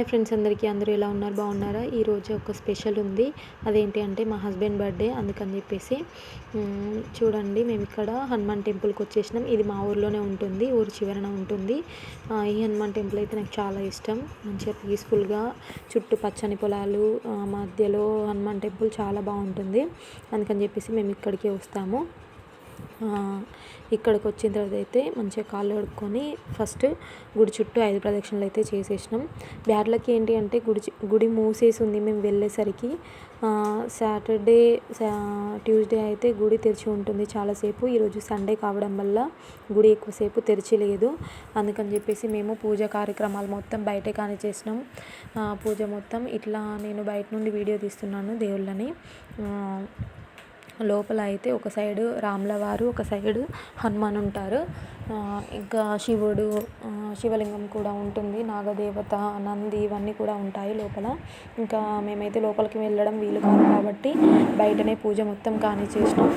Hi friends అందరికీ. అందరూ ఎలా ఉన్నారు? బాగున్నారా? ఈరోజు ఒక స్పెషల్ ఉంది. అదేంటి అంటే మా హస్బెండ్ బర్త్డే అందుకని చెప్పేసి. చూడండి మేము ఇక్కడ హనుమాన్ టెంపుల్కి వచ్చేసినాం. ఇది మా ఊర్లోనే ఉంటుంది. ఊరి చివరన ఉంటుంది. ఈ హనుమాన్ టెంపుల్ అయితే నాకు చాలా ఇష్టం. మంచిగా పీస్ఫుల్గా చుట్టూ పచ్చని పొలాలు మధ్యలో హనుమాన్ టెంపుల్ చాలా బాగుంటుంది. అందుకని చెప్పేసి మేము ఇక్కడికే వస్తాము. ఇక్కడికి వచ్చిన తర్వాత అయితే మంచిగా కాళ్ళు కడుక్కొని ఫస్ట్ గుడి చుట్టూ ఐదు ప్రదక్షిణలు అయితే చేసేసినాం. బ్యాడ్లకి ఏంటి అంటే గుడి గుడి మూసేసి ఉంది మేము వెళ్ళేసరికి సాటర్డే ట్యూస్డే అయితే గుడి తెరిచి ఉంటుంది చాలాసేపు. ఈరోజు సండే కావడం వల్ల గుడి ఎక్కువసేపు తెరిచి లేదు. అందుకని చెప్పేసి మేము పూజ కార్యక్రమాలు మొత్తం బయటే కానీ చేసినాం. పూజ మొత్తం ఇట్లా నేను బయట నుండి వీడియో తీస్తున్నాను దేవుళ్ళని. లోపల అయితే ఒక సైడు రాముల వారు ఒక సైడు హనుమాన్ ఉంటారు ఇంకా శివుడు శివలింగం కూడా ఉంటుంది. నాగదేవత నంది ఇవన్నీ కూడా ఉంటాయి లోపల. ఇంకా మేమైతే లోపలికి వెళ్ళడం వీలు కాదు కాబట్టి బయటనే పూజ మొత్తం కానీ చేసినాం.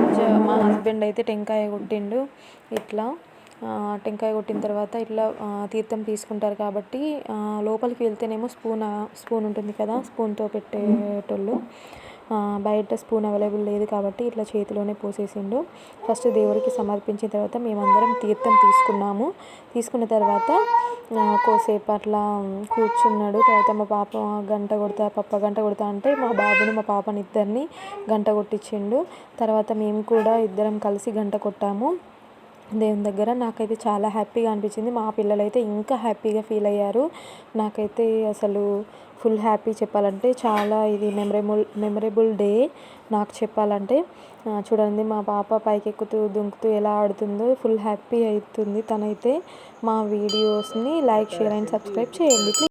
పూజ మా హస్బెండ్ అయితే టెంకాయ కొట్టిండు. ఇట్లా టెంకాయ కొట్టిన తర్వాత ఇట్లా తీర్థం తీసుకుంటారు కాబట్టి లోపలికి వెళ్తేనేమో స్పూన్ స్పూన్ ఉంటుంది కదా స్పూన్తో పెట్టేటోళ్ళు. బయట స్పూన్ అవైలబుల్ లేదు కాబట్టి ఇట్లా చేతిలోనే పోసేసిండు. ఫస్ట్ దేవుడికి సమర్పించిన తర్వాత మేమందరం తీర్థం తీసుకున్నాము. తీసుకున్న తర్వాత కోసేపు అట్లా కూర్చున్నాడు. తర్వాత మా పాప గంట కొడతా పప్ప గంట కొడతా అంటే మా బాబుని మా పాపని ఇద్దరిని గంట కొట్టించిండు. తర్వాత మేము కూడా ఇద్దరం కలిసి గంట కొట్టాము. దేవుని దగ్గర నాకైతే చాలా హ్యాపీగా అనిపించింది. మా పిల్లలైతే ఇంకా హ్యాపీగా ఫీల్ అయ్యారు. నాకైతే అసలు ఫుల్ హ్యాపీ చెప్పాలంటే చాలా ఇది మెమరబుల్ మెమరబుల్ డే నాకు చెప్పాలంటే. చూడండి మా పాప పైకెక్కుతూ దుంకుతూ ఎలా ఆడుతుందో ఫుల్ హ్యాపీ అవుతుంది. తనైతే మా వీడియోస్ని లైక్ షేర్ అండ్ సబ్స్క్రైబ్ చేయండి.